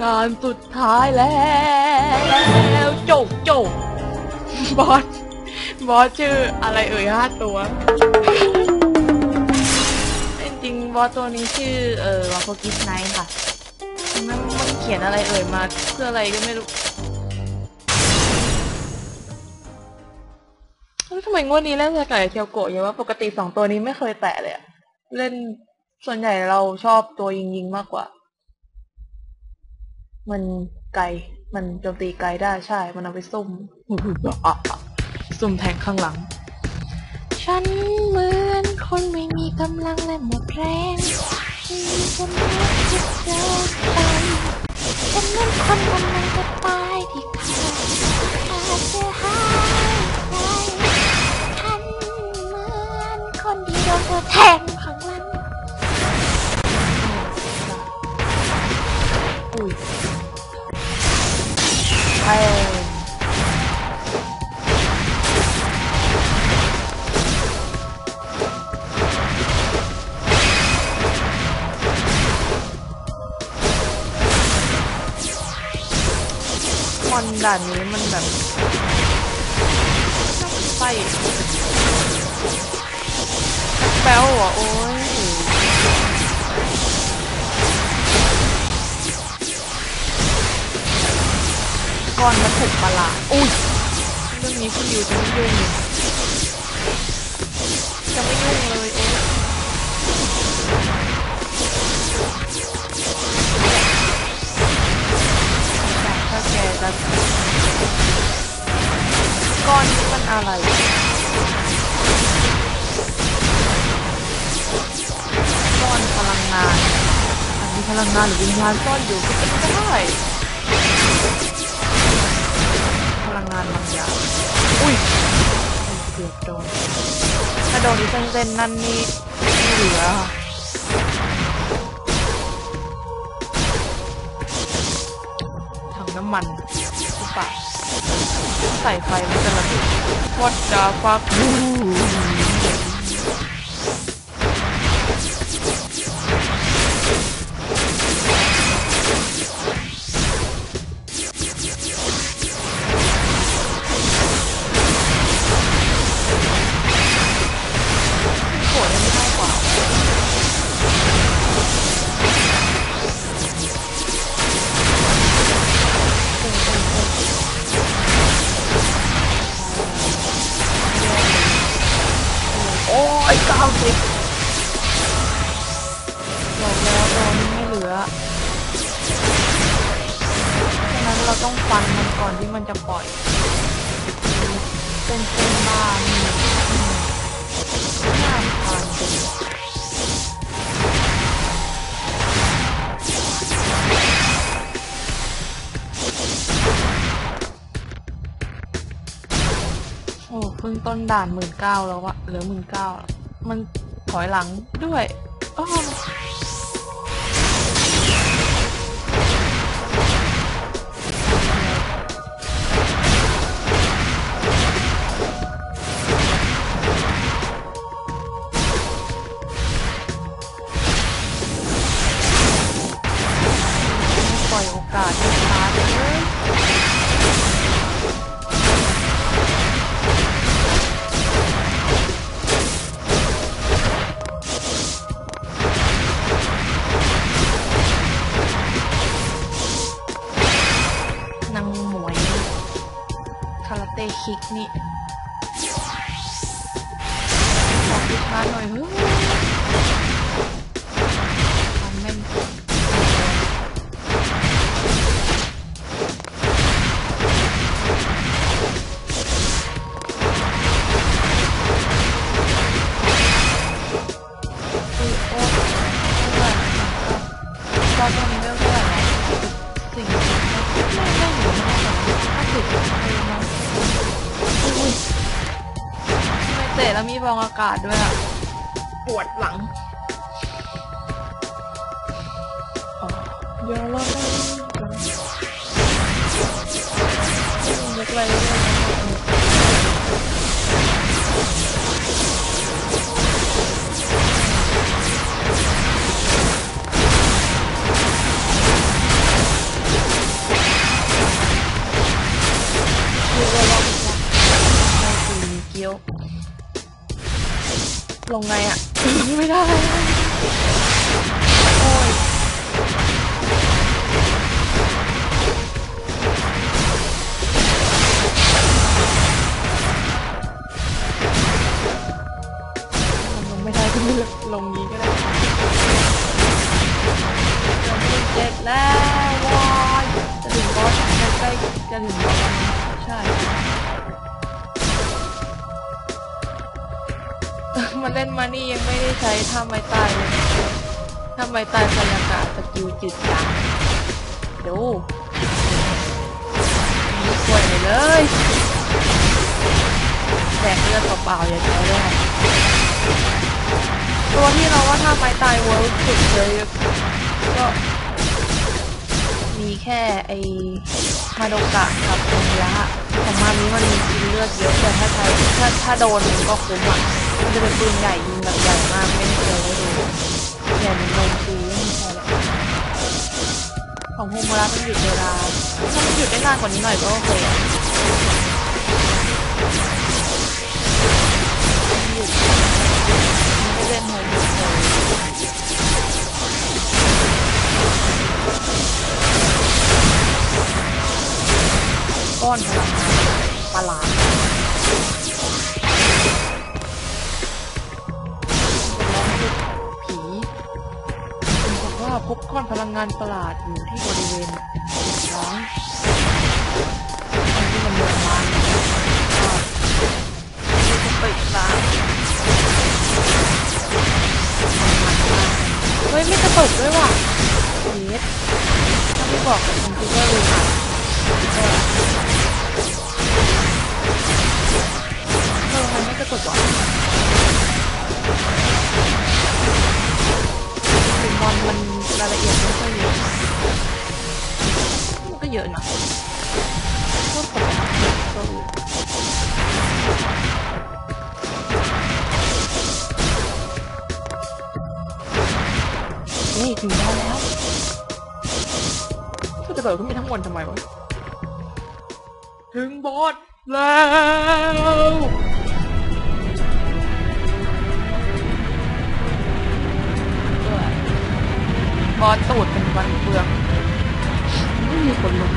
ด่านสุดท้ายแล้วจบจบบอสบอสชื่ออะไรเอ่ยห้าตัวจริงบอสตัวนี้ชื่อเอ่อวาโคกิสไนค่ะมันมันเขียนอะไรเอ่ยมาเพื่ออะไรก็ไม่รู้ทำไมงวดนี้เล่นสกายเทียวโกะเยอะว่าปกติสองตัวนี้ไม่เคยแตะเลยเล่นส่วนใหญ่เราชอบตัวยิงยิงๆมากกว่า มันไกล มันโจมตีไกลได้ใช่ มันเอาไปซุ่มซุ่มแทงข้างหลัง ฉันเหมือนคนไม่มีกำลังและหมดแรงมีคนรักที่เดินไปฉันเหมือนคนกำลังจะตายที่ขาดอาจจะหายไปฉันเหมือนคนที่โดนเธอแทงานนี้มันแบบไฟแป๊วอะโอ้ยก่อนมาถูกปลาอุ้ยเรื่องนี้คุณยูจะไม่ยุ่งจะไม่ยุ่งเลย อะไรก้อนพลังงานอาจมีพลังงานหรือวิญญาณซ่อนอยู่ก็เป็นได้พลังงานบางอย่าง อุ้ยเกือบโดน ถ้าโดนอีเส้นๆนั่นนี่ไม่เหลือถังน้ำมันหรือเปล่า ใส่ไฟมันจะระเบิด What the fuck เป็นเส้นบ้านี่น่าทานจริงโอ้เพิ่งต้นด่านหมื่นเก้าแล้วอะเหลือหมื่นเก้ามันถอยหลังด้วยอ้อ คลิกนี่ขอพิชาหน่อยเฮ้ยากาศด้วยอะปวดหลังอ๋อเดี๋ยวเราได้มุกอะไร ลงไงอะไม่ได้ ท่าไมตายพยากาศสกิลจิตจังดูมีกล้วยเลยแตกเลือดเปล่าๆอย่าใช้เลยตัวที่เราว่าท่าไม้ตายเวิร์กสุดเลยก็มีแค่ไอมาโดกะกับโอมิระของมานี้มันมีกินเลือดเยอะแต่ถ้าใช้ถ้าถ้าโดนมันก็คุ้มอะ มันจะเป็นปืนใหญ่ยิงแบบใหญ่มากไม่เคยได้ดูใหญ่เหมือนนมคูไม่ใช่ละของโฮมูระมันหยุดเวลาถ้ามันหยุดได้นานกว่านี้หน่อยก็โอเคหยุดไม่เล่นโฮมูก้อนพลังงานประหลาด บก้อนพลังงานประหลาดอยู่ที่บริเวณร้องอันที่มันเมืองมันก็จะปิดตาเฮ้ยไม่กระตุกด้วยว่ะเยสถ้าไม่บอกกับคอมพิวเตอร์เลยค่ะเออเออมันไม่กระตุกว่ะถึงมอนมัน รายละเอียดไม่ค่อยเยอะมันก็เยอะนะพวกผมก็เยอะเฮ้ยถึงได้แล้วก็จะเกิดขึ้นไปทั้งวันทำไมวะ ถึงบอสแล้ว อบอสตูดเป็นวันเปลืองไม่มีคนลง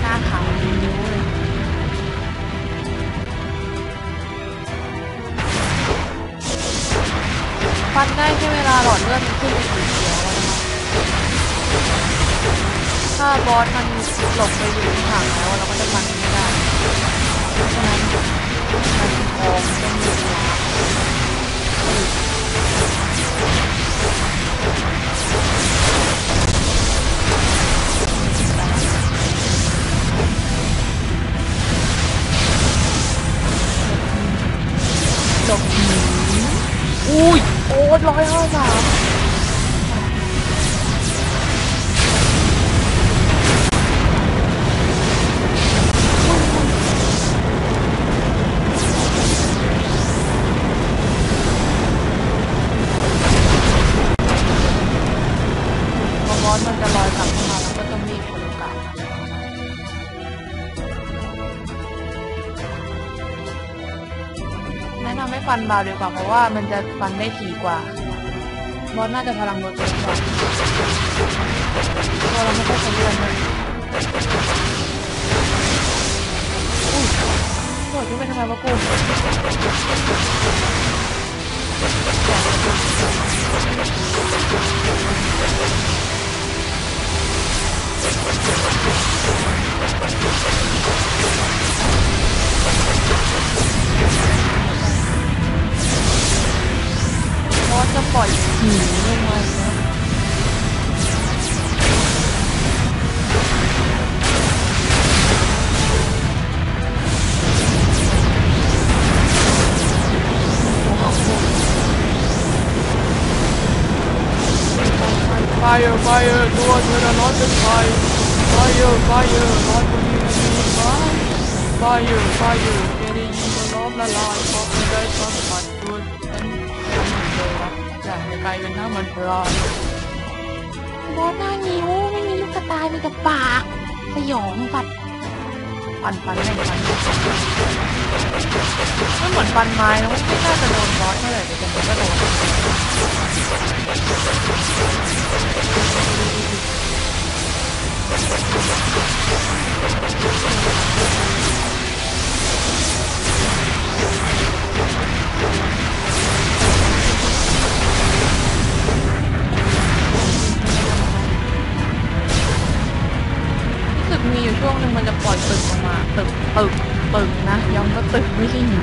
หน้าขาวนิ้วเลยฟันได้แค่เวลาหลอดเลือดมันขึ้นเป็นสีเขียวนะคะถ้าบอสมันหลบไปอยู่ในถังแล้วเราก็จะฟันมันไม่ได้เพราะฉะนั้นมันทองต้องมีเวลา หลบหนีอุ้ย โอ้ร้อยห้าสาม อบอสมันจะลอยกลับเข้ามาแล้วก็ต้องรีบกดโอกาสแนะนำให้ฟันเบาดีกว่าเพราะว่ามันจะฟันได้ถี่กว่า บอสน่าจะพลังลดเยอะกว่าตัวเราไม่ค่อยใช้เลือดเลยอุ้ยโดดขึ้นไปทำไมวะกู ไฟไฟตัวเธอร้อนเป็นไฟไฟไฟร้อนคนนี้มีไฟไฟไฟแค่ได้ยินก็ล้อมละลายเพราะไม่ได้สัมผัสตัวฉันเลยรักอยากจะกลายเป็นน้ำมันพลายบอสหน้างิ้วไม่มีลูกตายมีแต่ปาก สยองบัด ปันฟันแม่งฟันมันเหมือนฟันไม้นะไม่น่าจะโดนบอสเท่าไหร่แต่มันก็โดน มีอยู่ช่วงหนึ่งมันจะปล่อยตึกออกมาตึกตึกตึกนะย้ำก็ตึกไม่ใช่หนี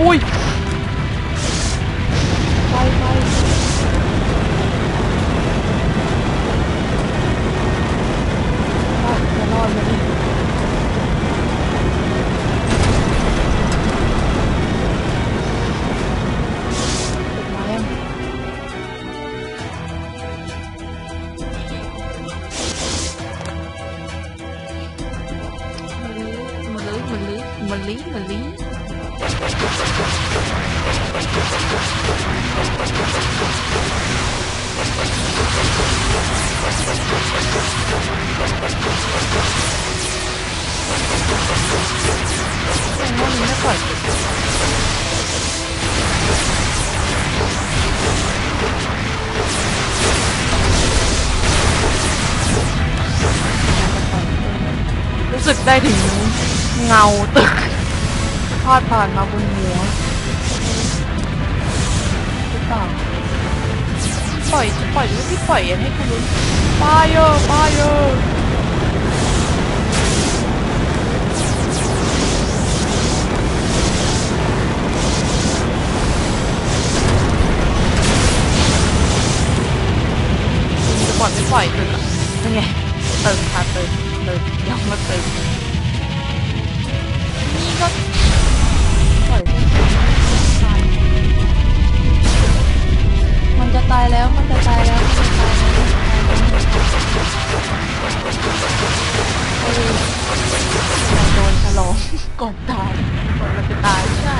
อุ้ยไฟไฟ ลื้อมันลื้อมันลื้อมันลื้อแสดงว่ามันไม่ปล่อยรู้สึกได้ถึงเงาตึก อดผ่านมาบนหัวหรือเปล่าปล่อยจะปล่อยหรือไม่ปล่อยให้คุณรู้ปาเยอะปาเยอะจะปล่อยไม่ปล่อยตึกอะนี่ไงตึกค่ะตึกตึกยอมมาตึก ออเราโดนฉลองก่อนตายก่อนเราจะตายใช่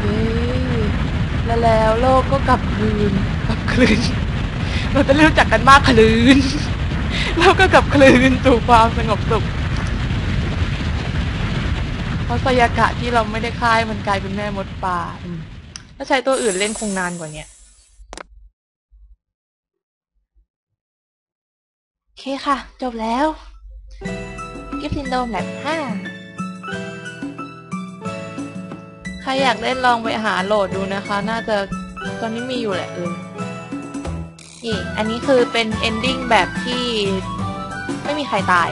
เย้แล้วแล้วโลกก็กลับคืนกลับคืนเราจะรู้จักกันมากคลืนแล้วก็กลับคลืนสู่ความสงบสุขเพราะสยากะที่เราไม่ได้ค่ายมันกลายเป็นแม่มดป่าถ้าใช้ตัวอื่นเล่นคงนานกว่าเนี้ยโอเคค่ะ จบแล้ว กิฟซินโดมแลบห้าใครอยากเล่นลองไปหาโหลดดูนะคะ น่าจะตอนนี้มีอยู่แหละเออนี่อันนี้คือเป็น ending แบบที่ไม่มีใครตาย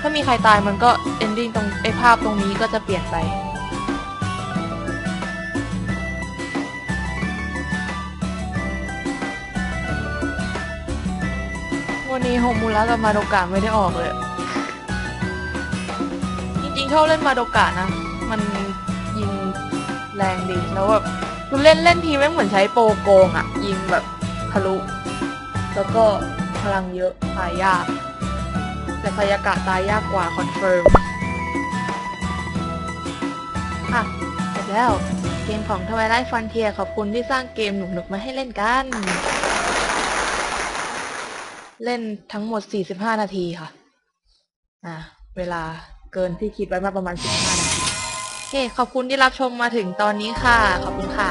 ถ้ามีใครตายมันก็ ending ตรงไอภาพตรงนี้ก็จะเปลี่ยนไป วันนี้โฮมูระกับมาโดกะไม่ได้ออกเลย จริงๆชอบเล่นมาโดกะนะ มันยิงแรงดี แล้วแบบคือเล่นเล่นทีแม่งเหมือนใช้โปรโกงอะยิงแบบทะลุ แล้วก็พลังเยอะตายยาก แต่พยากะตายยากกว่าคอนเฟิร์มค่ะเสร็จแล้วเกมของ Twilight Frontier ขอบคุณที่สร้างเกมหนุกๆมาให้เล่นกัน เล่นทั้งหมด 45 นาทีค่ะ อ่า เวลาเกินที่คิดไว้มาประมาณ 15 นาทีโอเคขอบคุณที่รับชมมาถึงตอนนี้ค่ะ ขอบคุณค่ะ